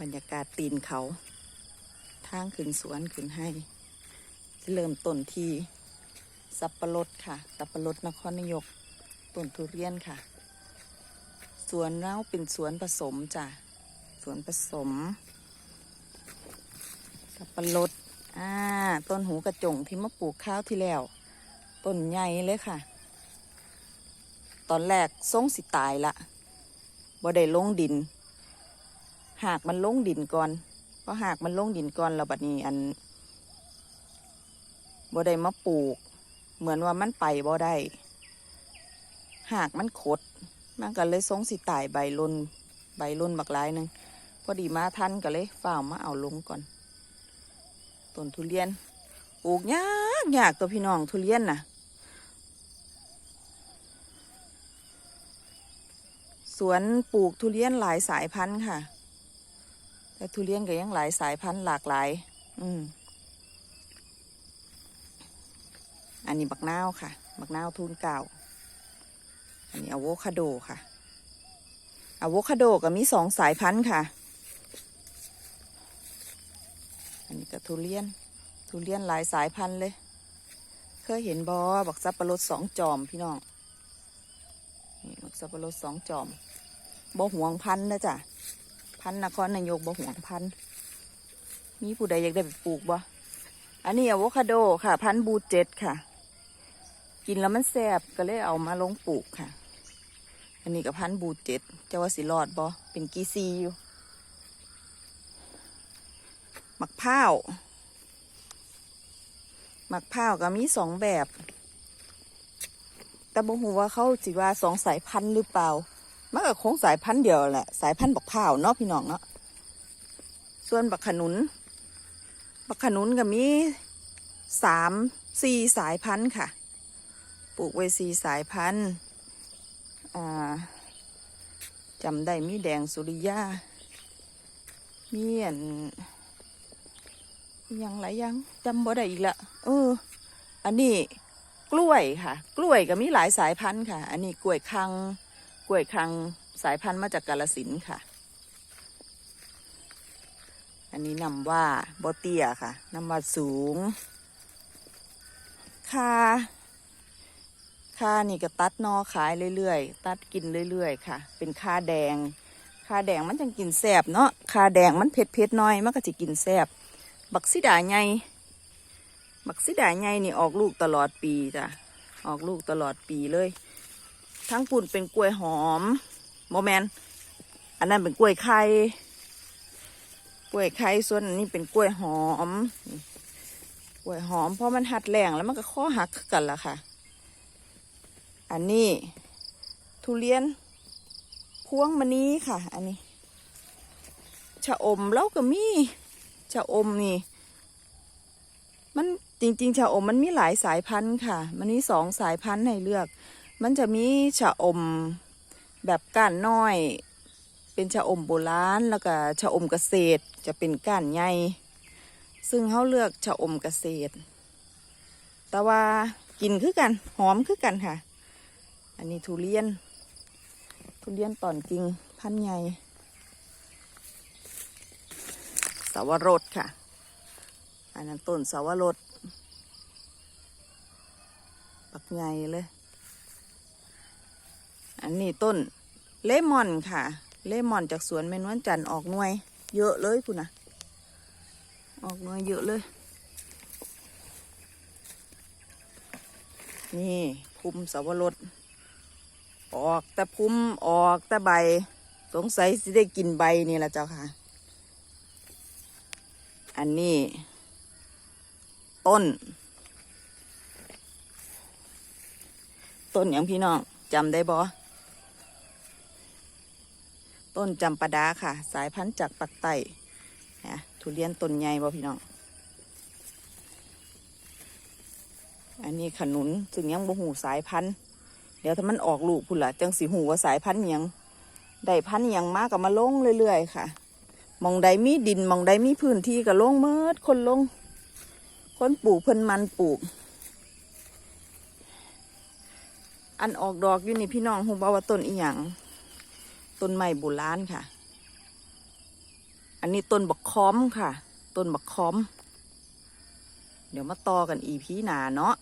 บรรยากาศตีนเขา ทางขึ้นสวนขึ้นให้จะเริ่มต้นที่สับปะรดค่ะ สับปะรดนครนายกต้นทุเรียนค่ะ สวนเราเป็นสวนผสมจ้ะ สวนผสม สับปะรดอ่าต้นหูกระจงที่มาปลูกข้าวที่แล้ว ต้นใหญ่เลยค่ะ ตอนแรกทรงสิตายละบ่ได้ลงดิน หากมันลงดินก่อนเพราะหากมันลงดินก่อนแล้วบัดนี้อันบ่ได้มาปลูก เหมือนว่ามันไปบ่ได้ หากมันขด มันก็เลยทรงสิตายใบลนใบลนบักหลายหนึ่งพอดีมาทันก็เลยฝ้ามาเอาลงก่อนต้นทุเรียนปลูกยากยากตัวพี่น้องทุเรียนน่ะ สวนปลูกทุเรียนหลายสายพันธุ์ค่ะ แต่ทุเรียนก็ยังหลายสายพันธุ์หลากหลาย อืม อันนี้บักนาวค่ะ บักนาวทูนเก่า อันนี้อะโวคาโดค่ะอะโวคาโดก็มีสองสายพันธุ์ค่ะ อันนี้ก็ทุเรียน ทุเรียนหลายสายพันธุ์เลย เคยเห็นบอบักสับปะรดสองจอมพี่น้อง นี่บักสับปะรดสองจอมบ่ห่วงพันธุ์นะจ๊ะ พันนครนายกบ่ห่วงพันมีผู้ใดอยากได้ไปปลูกบ่อันนี้อะโวคาโดค่ะ พันบูเจ็ดค่ะ กินแล้วมันแซ่บก็เลยเอามาลงปลูกค่ะ อันนี้ก็พันบูเจ็ดเจ้าว่าสิรอดบ่เป็นกีซีอยู่มักพ้าวมักพ้าวก็มีสองแบบ แต่บ่ฮู้ว่าเขาสิว่าสองสายพันธุ์หรือเปล่า มันก็คงสายพันธุ์เดียวแหละ สายพันธุ์บักพร้าวเนาะพี่น้องเนาะส่วนบักขนุน บักขนุนก็มีสามสี่สายพันธุ์ค่ะ ปลูกไว้สี่สายพันธุ์จำได้มีแดงสุริยามีอันยังหลายอยังจำบ่ได้อีกละเออ อันนี้กล้วยค่ะ กล้วยก็มีหลายสายพันธุ์ค่ะ อันนี้กล้วยคัง กล้วยคังสายพันธุ์มาจากกาลสินค่ะ อันนี้นำว่าบอเตียค่ะนำว่าสูง ค่า ค่านี่ก็ตัดนอขายเรื่อยๆ ตัดกินเรื่อยๆ ค่ะ เป็นค่าแดง ค่าแดงมันจังกินแสบเนาะ ค่าแดงมันเผ็ดเผ็ดๆน้อย มันก็จะกินแสบ บักซิดาไงบักซิดาไงนี่ออกลูกตลอดปีจ้ะ ออกลูกตลอดปีเลย ทั้งปุ่นเป็นกล้วยหอมโมแมนอันนั้นเป็นกล้วยไข่กล้วยไข่ส่วนนี้เป็นกล้วยหอมกล้วยหอมเพราะมันหัดแรงแล้วมันก็ข้อหักกันละค่ะ อันนี้ทุเรียนพวงมณีค่ะ อันนี้ชะอมแล้วก็มีชะอมนี่ มันจริงๆชะอมมันมีหลายสายพันธุ์ค่ะ มันมีสองสายพันธุ์ให้เลือก มันจะมีชะอมแบบก้านน้อย เป็นชะอมโบราณแล้วก็ชะอมเกษตรจะเป็นก้านใหญ่ซึ่งเขาเลือกชะอมเกษตร แต่ว่ากินคือกันหอมคือกันค่ะ อันนี้ทุเรียน ทุเรียนตอนกิ่งพันใหญ่สาวรสค่ะ อันนั้นต้นสาวรสปักใหญ่เลย อันนี้ต้นเลมอนค่ะ เลมอนจากสวนแม่นวลจันทร์ออกหน่วย เยอะเลยคุณนะออกหน่วยเยอะเลย นี่ภูมิสวรสออกแต่ภูมิออกแต่ใบ สงสัยสิได้กินใบนี่แหละเจ้าค่ะ อันนี้ ต้น ต้นอย่างพี่น้องจำได้บ่ ต้นจำปาดาค่ะ สายพันธุ์จากปักไต้นะทุเรียนต้นใหญ่บ่พี่น้อง อันนี้ขนุนซึ่งยังบ่หูสายพันธุ์ เดี๋ยวถ้ามันออกลูกพุ่นละจังสีหูว่าสายพันธุ์หยังได้พันธุ์หยังมากกับมาลงเรื่อยๆค่ะ มองใดมีดินมองใดมีพื้นที่ก็ลงเมิดคนลง คนปลูกเพิ่นมันปลูก อันออกดอกอยู่นี่พี่น้องหูบ่าว่าต้นอีหยัง ต้นไม้โบราณค่ะ อันนี้ต้นบักคอมค่ะ ต้นบักคอม เดี๋ยวมาต่อกันอีพีหนาเนาะ